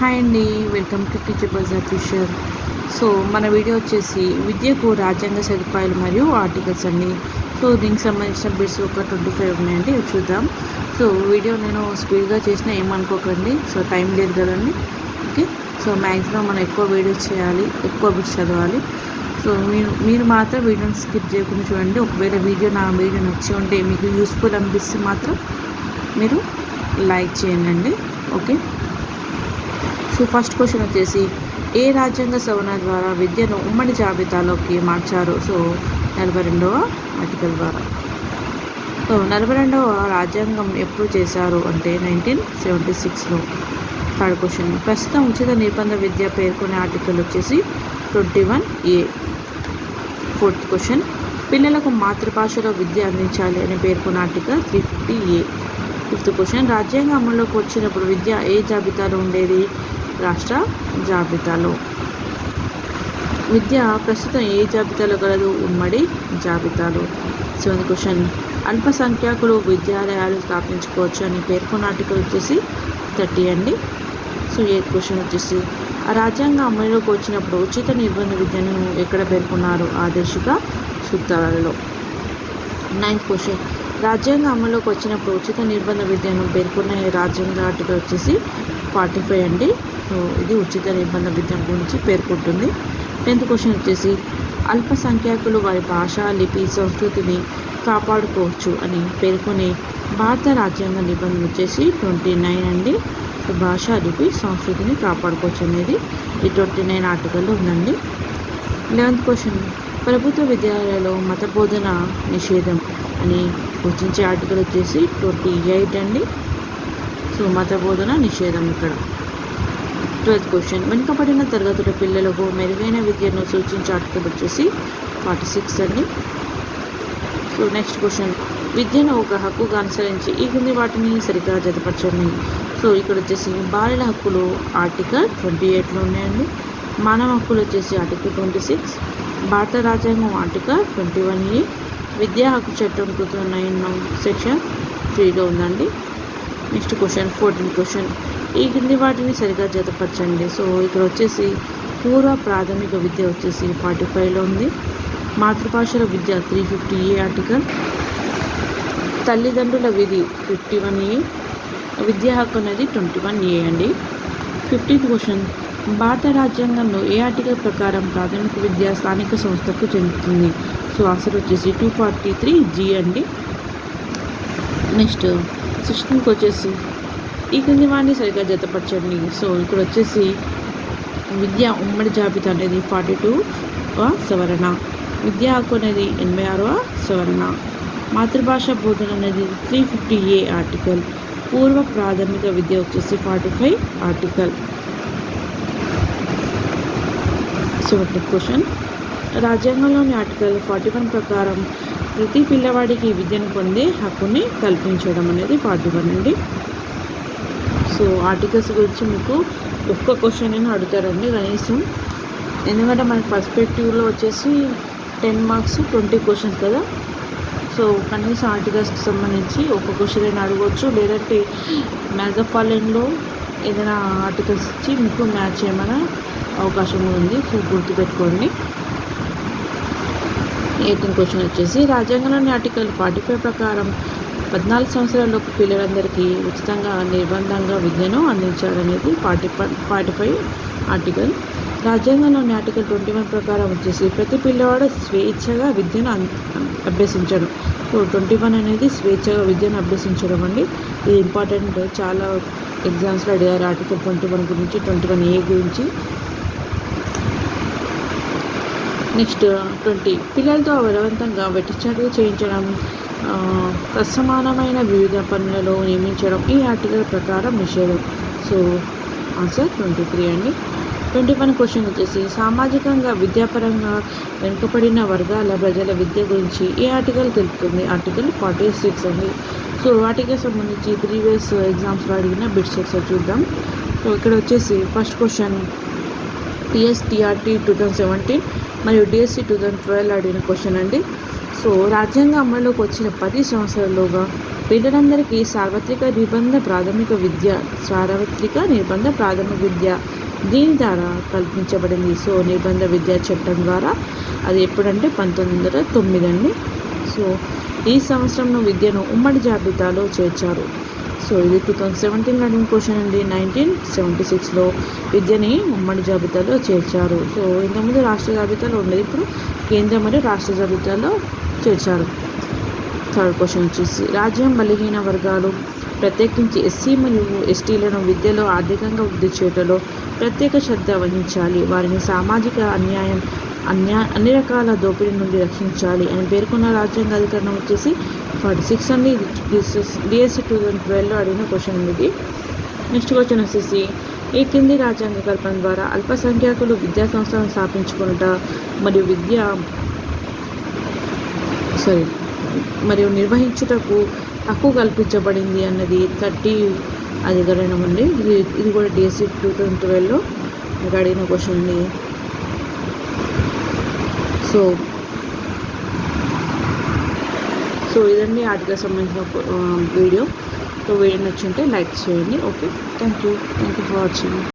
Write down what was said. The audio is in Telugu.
హాయ్ అండి welcome to teacher bazaar fisher so మన వీడియో వచ్చేసి విద్యకు రాజ్యాంగ సదుపాయాలు మరియు ఆర్టికల్స్ అండి. సో దీనికి సంబంధించిన బిట్స్ ఒక ట్వంటీ ఫైవ్ ఉన్నాయండి చూద్దాం. సో వీడియో నేను స్పీడ్గా చేసినా ఏమనుకోకండి. సో టైం లేదు కదండి. ఓకే? సో మ్యాక్సిమం మనం ఎక్కువ వీడియోస్ చేయాలి ఎక్కువ బిట్స్ చదవాలి. సో మీరు మీరు మాత్రం వీడియోని స్కిప్ చేయకుండా చూడండి. ఒకవేళ వీడియో నా వీడియో నచ్చి ఉంటే మీకు యూస్ఫుల్ అనిపిస్తే మాత్రం మీరు లైక్ చేయండి. ఓకే? సో ఫస్ట్ క్వశ్చన్ వచ్చేసి ఏ రాజ్యాంగ సవరణ ద్వారా విద్యను ఉమ్మడి జాబితాలోకి మార్చారు? సో నలభై రెండవ ఆర్టికల్ ద్వారా. సో నలభై రెండవ రాజ్యాంగం ఎప్పుడు చేశారు అంటే నైన్టీన్ సెవెంటీ సిక్స్లో. థర్డ్ క్వశ్చన్ ప్రస్తుతం ఉచిత నిర్బంధ విద్య పేర్కొనే ఆర్టికల్ వచ్చేసి twenty one A. Fourth question పిల్లలకు మాతృభాషలో విద్య అందించాలి అని పేర్కొన్న article three fifty A. Fifth question రాజ్యాంగం అమల్లోకి వచ్చినప్పుడు విద్య ఏ జాబితాలో ఉండేది? రాష్ట్ర జాబితాలో. విద్య ప్రస్తుతం ఏ జాబితాలో కలదు ఉమ్మడి జాబితాలో. Seventh question. అల్పసంఖ్యాకులు విద్యాలయాలు స్థాపించుకోవచ్చు అని పేర్కొన్న ఆర్టికల్ వచ్చేసి థర్టీ అండి. సో ఎయిత్ క్వశ్చన్ వచ్చేసి ఆ రాజ్యాంగం అమలులోకి వచ్చినప్పుడు ఉచిత నిర్బంధ విద్యను ఎక్కడ పేర్కొన్నారు? ఆదేశిక సూత్రాలలో. Ninth question. రాజ్యాంగ అమలులోకి వచ్చినప్పుడు ఉచిత నిర్బంధ విద్యను పేర్కొన్న రాజ్యాంగ ఆర్టికల్ వచ్చేసి ఫార్టీ ఫైవ్ అండి. ఇది ఉచిత నిర్బంధ విద్య గురించి పేర్కొంటుంది. టెన్త్ క్వశ్చన్ వచ్చేసి అల్పసంఖ్యాకులు వారి భాష లిపి సంస్కృతిని కాపాడుకోవచ్చు అని పేర్కొనే భారత రాజ్యాంగ నిబంధన వచ్చేసి ట్వంటీ నైన్ అండి. భాష లిపి సంస్కృతిని కాపాడుకోవచ్చు అనేది ఈ ట్వంటీ నైన్ ఆర్టికల్లో ఉందండి. లెవెన్త్ క్వశ్చన్ ప్రభుత్వ విద్యాలయాల్లో మత బోధన నిషేధం. అని సూచించే ఆర్టికల్ వచ్చేసి ట్వంటీ ఎయిట్ అండి. సో మత బోధన నిషేధం ఇక్కడ. Twelfth question. వెనుకబడిన తరగతుల పిల్లలకు మెరుగైన విద్యను సూచించే ఆర్టికల్ వచ్చేసి ఫార్టీ సిక్స్ అండి. So next question. విద్యను ఒక హక్కుగా అనుసరించి ఈ కింది వాటిని సరిగ్గా జతపరచండి. సో ఇక్కడ వచ్చేసి బాలల హక్కులు ఆర్టికల్ ట్వంటీ ఎయిట్లో ఉన్నాయండి. మానవ హక్కులు వచ్చేసి ఆర్టికల్ ట్వంటీ సిక్స్. భారత రాజ్యాంగం ఆర్టికల్ ట్వంటీ వన్ ఏ. విద్యా హక్కు చట్టం టూ థౌజండ్ నైన్ సెక్షన్ త్రీలో ఉందండి. Next question fourteen question. ఈ కింది వాటిని సరిగ్గా జతపరచండి. సో ఇక్కడ వచ్చేసి పూర్వ ప్రాథమిక విద్య వచ్చేసి ఫార్టీ ఫైవ్లో ఉంది. మాతృభాషల విద్య త్రీ ఫిఫ్టీ ఏ ఆర్టికల్. తల్లిదండ్రుల విధి ఫిఫ్టీ వన్ ఏ. విద్యా హక్కు అనేది ట్వంటీ వన్ ఏ అండి. Fifteenth question. భారత రాజ్యాంగంలో ఏ ఆర్టికల్ ప్రకారం ప్రాథమిక విద్య స్థానిక సంస్థకు చెందుతుంది? సో ఆన్సర్ వచ్చేసి టూ ఫార్టీ త్రీ జీ అండి. నెక్స్ట్ సిక్స్టీన్కి వచ్చేసి ఈ కింది వాడిని సరిగ్గా జతపరచండి. సో ఇక్కడ వచ్చేసి విద్య ఉమ్మడి జాబితా అనేది ఫార్టీ టూ సవరణ. విద్యా హక్కు అనేది ఎనభై ఆరవ సవరణ. మాతృభాష బోధన అనేది త్రీ ఫిఫ్టీ ఏ ఆర్టికల్. పూర్వ ప్రాథమిక విద్య వచ్చేసి forty five article seventy question రాజ్యాంగంలోని ఆర్టికల్ ఫార్టీ వన్ ప్రకారం ప్రతి పిల్లవాడికి విద్యను పొందే హక్కుని కల్పించడం అనేది ఫార్టీ వన్ అండి. సో ఆర్టికల్స్ గురించి మీకు ఒక్క క్వశ్చన్ అయినా అడుగుతారండి కనీసం. ఎందుకంటే మనకి పర్స్పెక్టివ్లో వచ్చేసి టెన్ మార్క్స్ ట్వంటీ క్వశ్చన్స్ కదా. సో కనీసం ఆర్టికల్స్కి సంబంధించి ఒక క్వశ్చన్ అయినా అడగవచ్చు లేదంటే మ్యాథ్ ఆఫ్ ఏదైనా ఆర్టికల్స్ ఇచ్చి మీకు మ్యాచ్ చేయమని అవకాశం ఉంది. సో గుర్తుపెట్టుకోండి. ఎయిటీన్ క్వశ్చన్ వచ్చేసి రాజ్యాంగంలోని ఆర్టికల్ ఫార్టీ ఫైవ్ ప్రకారం పద్నాలుగు సంవత్సరాలలోపు పిల్లలందరికీ ఉచితంగా నిర్బంధంగా విద్యను అందించాలనేది ఫార్టీ ఫార్టీ ఫైవ్ ఆర్టికల్. రాజ్యాంగంలోని ఆర్టికల్ ట్వంటీ వన్ ప్రకారం వచ్చేసి ప్రతి పిల్లవాడు స్వేచ్ఛగా విద్యను అభ్యసించడం. సో ట్వంటీ వన్ అనేది స్వేచ్ఛగా విద్యను అభ్యసించడం అండి. ఇది ఇంపార్టెంట్. చాలా ఎగ్జామ్స్లో అడిగారు ఆర్టికల్ ట్వంటీ వన్ గురించి ట్వంటీ వన్ ఏ గురించి. Next twenty. పిల్లలతో బలవంతంగా వెట్టిచాటుగా చేయించడం అసమానమైన వివిధ పనులలో నియమించడం ఈ ఆర్టికల్ ప్రకారం నిషేధం. సో ఆన్సర్ ట్వంటీ త్రీ అండి. ట్వంటీ వన్ క్వశ్చన్ వచ్చేసి సామాజికంగా విద్యాపరంగా వెనుకబడిన వర్గాల ప్రజల విద్య గురించి ఏ ఆర్టికల్ తెలుపుతుంది? ఆర్టికల్ ఫార్టీ సిక్స్ అండి. సో వాటికి సంబంధించి ప్రీవియస్ ఎగ్జామ్స్లో అడిగిన బిట్స్ ఒకసారి చూద్దాం. సో ఇక్కడ వచ్చేసి first question TSTRT two thousand seventeen మరియు డిఎస్సి టూ థౌజండ్ ట్వెల్వ్ అడిగిన క్వశ్చన్ అండి. సో రాజ్యాంగం అమలులోకి వచ్చిన పది సంవత్సరాలుగా పిల్లలందరికీ సార్వత్రిక నిబంధ ప్రాథమిక విద్య సార్వత్రిక నిర్బంధ ప్రాథమిక విద్య దీని ద్వారా కల్పించబడింది. సో నిర్బంధ విద్యా చట్టం ద్వారా అది ఎప్పుడంటే పంతొమ్మిది వందల తొమ్మిది అండి. సో ఈ సంవత్సరంలో విద్యను ఉమ్మడి జాబితాలో చేర్చారు. సో ఇది టూ థౌజండ్ సెవెంటీన్ అడిగిన క్వశ్చన్ అండి. నైన్టీన్ సెవెంటీ సిక్స్లో విద్యని ఉమ్మడి జాబితాలో చేర్చారు. సో ఇంతకుముందు రాష్ట్ర జాబితాలో ఉండేది. ఇప్పుడు కేంద్ర మరియు రాష్ట్ర జాబితాలో చేర్చారు. థర్డ్ క్వశ్చన్ వచ్చేసి రాజ్యం బలహీన వర్గాలు ప్రత్యేకించి ఎస్సీ మరియు ఎస్టీలను విద్యలో ఆర్థికంగా వృద్ధి చేయటంలో ప్రత్యేక శ్రద్ధ వహించాలి. వారిని సామాజిక అన్యాయం అన్యా అన్ని రకాల దోపిడీ నుండి రక్షించాలి అని పేర్కొన్న రాజ్యాంగ అధికరణం వచ్చేసి ఫార్టీ సిక్స్ అండి డిఎస్సి టూ థౌజండ్ ట్వెల్వ్లో అడిగిన క్వశ్చన్ ఇది. నెక్స్ట్ క్వశ్చన్ వచ్చేసి ఈ కింది రాజ్యాంగ కల్పన ద్వారా అల్పసంఖ్యాకులు విద్యా సంస్థలను స్థాపించుకునుట మరియు విద్య సారీ మరియు నిర్వహించుటకు హక్కు కల్పించబడింది అన్నది థర్టీ అధికరణం అండి. ఇది ఇది కూడా డిఎస్సి టూ థౌజండ్ ట్వెల్వ్లో అడిగిన క్వశ్చన్ అండి. సో సో ఇదండి ఆర్టికల్ సంబంధించిన వీడియో. సో వీడియో నచ్చుంటే లైక్ చేయండి. Okay? Thank you. Thank you for watching.